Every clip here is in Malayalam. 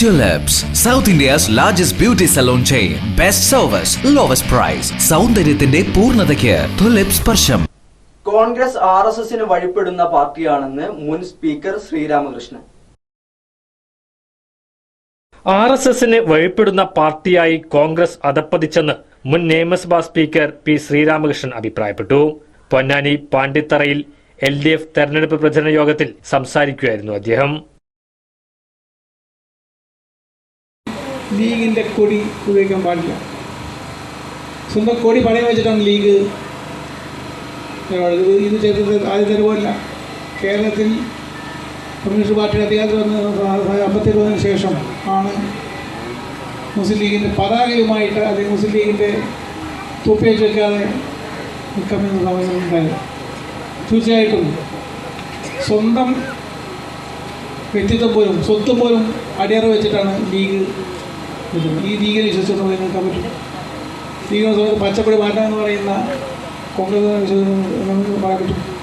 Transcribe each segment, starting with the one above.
Tulips, south India's largest beauty salon chain. Best service, lowest price സൗന്ദര്യത്തിന്റെ പൂർണതയ്ക്ക് ടുലിപ്സ് സ്പർശം. കോൺഗ്രസ് ആർ എസ് എസിന് വഴിപ്പെടുന്ന പാർട്ടിയാണെന്ന് മുൻ സ്പീക്കർ ശ്രീരാമകൃഷ്ണൻ. ആർ എസ് എസിന് വഴിപ്പെടുന്ന പാർട്ടിയായി കോൺഗ്രസ് അധപ്പതിച്ചെന്ന് മുൻ നിയമസഭാ സ്പീക്കർ പി ശ്രീരാമകൃഷ്ണൻ അഭിപ്രായപ്പെട്ടു. പൊന്നാനി പാണ്ടിത്തറയിൽ എൽ ഡി എഫ് തെരഞ്ഞെടുപ്പ് പ്രചരണ യോഗത്തിൽ സംസാരിക്കുകയായിരുന്നു അദ്ദേഹം. ലീഗിന്റെ കൊടി ഉപയോഗിക്കാൻ പാടില്ല സ്വന്തം കൊടി പണയം വെച്ചിട്ടാണ് ലീഗ്. ഇത് ചെയ്തത് ആദ്യം തരുമല്ല കേരളത്തിൽ കമ്മ്യൂണിസ്റ്റ് പാർട്ടിയുടെ അധികാരത്തിൽ വന്ന് അമ്പത്തി ഇരുപതിന് ശേഷം ആണ് മുസ്ലിം ലീഗിന്റെ പതാകയുമായിട്ട് അല്ലെങ്കിൽ മുസ്ലിം ലീഗിന്റെ തൊപ്പി വെച്ച് വെക്കാതെ നിൽക്കുന്ന സമയം ഉണ്ടായത് തീർച്ചയായിട്ടും സ്വന്തം വ്യക്തിത്വം പോലും സ്വത്ത് പോലും അടിയറ വെച്ചിട്ടാണ് ലീഗ്. ഈ വിശ്വസിച്ചുകൊണ്ട് നമുക്ക് നിൽക്കാൻ പറ്റും. ഭീകര പച്ചപ്പടി മാറ്റം എന്ന് പറയുന്ന കോൺഗ്രസ് നമുക്ക് പറ്റും.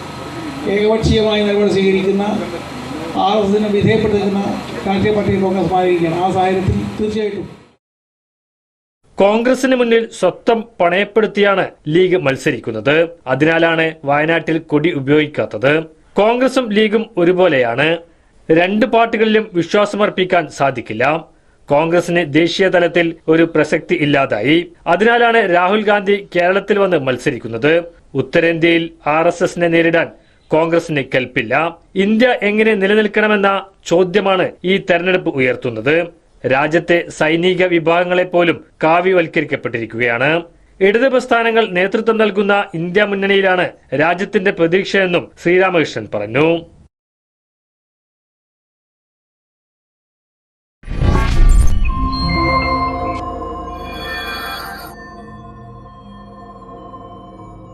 ഏകപക്ഷീയമായ നിലപാട് സ്വീകരിക്കുന്ന ആർ എസ് എസിന് വിധേയപ്പെട്ടിരിക്കുന്ന രാഷ്ട്രീയ പാർട്ടി കോൺഗ്രസ് മാറിയിരിക്കുകയാണ്. ആ സാഹചര്യത്തിൽ തീർച്ചയായിട്ടും. കോൺഗ്രസിന് മുന്നിൽ സ്വത്തം പണയപ്പെടുത്തിയാണ് ലീഗ് മത്സരിക്കുന്നത്. അതിനാലാണ് വയനാട്ടിൽ കൊടി ഉപയോഗിക്കാത്തത്. കോൺഗ്രസും ലീഗും ഒരുപോലെയാണ്. രണ്ട് പാർട്ടികളിലും വിശ്വാസമർപ്പിക്കാൻ സാധിക്കില്ല. കോൺഗ്രസിന് ദേശീയ തലത്തിൽ ഒരു പ്രസക്തി ഇല്ലാതായി. അതിനാലാണ് രാഹുൽ ഗാന്ധി കേരളത്തിൽ വന്ന് മത്സരിക്കുന്നത്. ഉത്തരേന്ത്യയിൽ ആർ എസ് എസിനെ നേരിടാൻ കോൺഗ്രസിന് കൽപ്പില്ല. ഇന്ത്യ എങ്ങനെ നിലനിൽക്കണമെന്ന ചോദ്യമാണ് ഈ തെരഞ്ഞെടുപ്പ് ഉയർത്തുന്നത്. രാജ്യത്തെ സൈനിക വിഭാഗങ്ങളെ പോലും കാവ്യവൽക്കരിക്കപ്പെട്ടിരിക്കുകയാണ്. ഇടത് പ്രസ്ഥാനങ്ങൾ നേതൃത്വം നൽകുന്ന ഇന്ത്യ മുന്നണിയിലാണ് രാജ്യത്തിന്റെ പ്രതീക്ഷയെന്നും ശ്രീരാമകൃഷ്ണൻ പറഞ്ഞു.